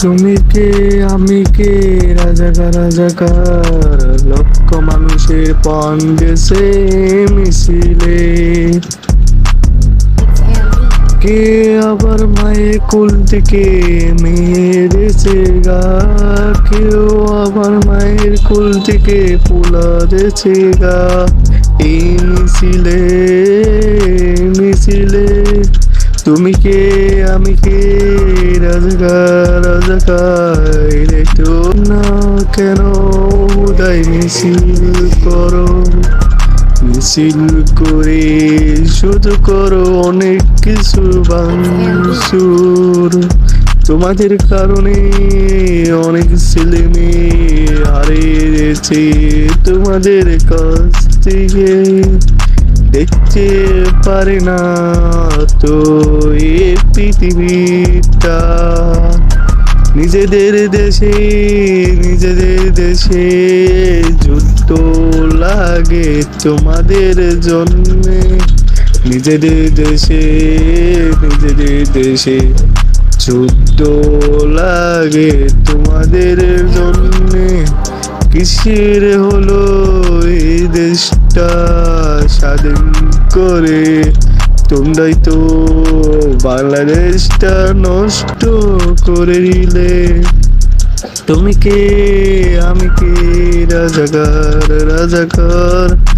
তুমি কে? আমি কে? রাজাকার রাজাকার লক্ষ মানুষের পণ গেছে মিছিলে। কে আবার মায়ের কুল থেকে মেরেছে গা? কেউ আবার মায়ের কুল থেকে পুলারেছে গা? এই মিছিলে তুমি কে? আমি কে? রাজগার রাজগার একটু না কেন উদয় মিছিল করো? মিছিল করে শুধু করো অনেক কিছু বাংসুর। তোমাদের কারণে অনেক ছেলে মেয়ে হারিয়েছে তোমাদের কাছ থেকে দেখতে পারে না তো এ পৃথিবীটা। নিজেদের দেশে নিজেদের দেশে যুদ্ধ লাগে তোমাদের জন্যে। নিজেদের দেশে নিজেদের দেশে যুদ্ধ লাগে তোমাদের জন্যে। কিসের হলো এই দেশটা? স্বাধীন করে। তোমরাই তো বাংলাদেশটা নষ্ট করে দিলে। তুমি কে? আমি কে? রাজাকার রাজাকার।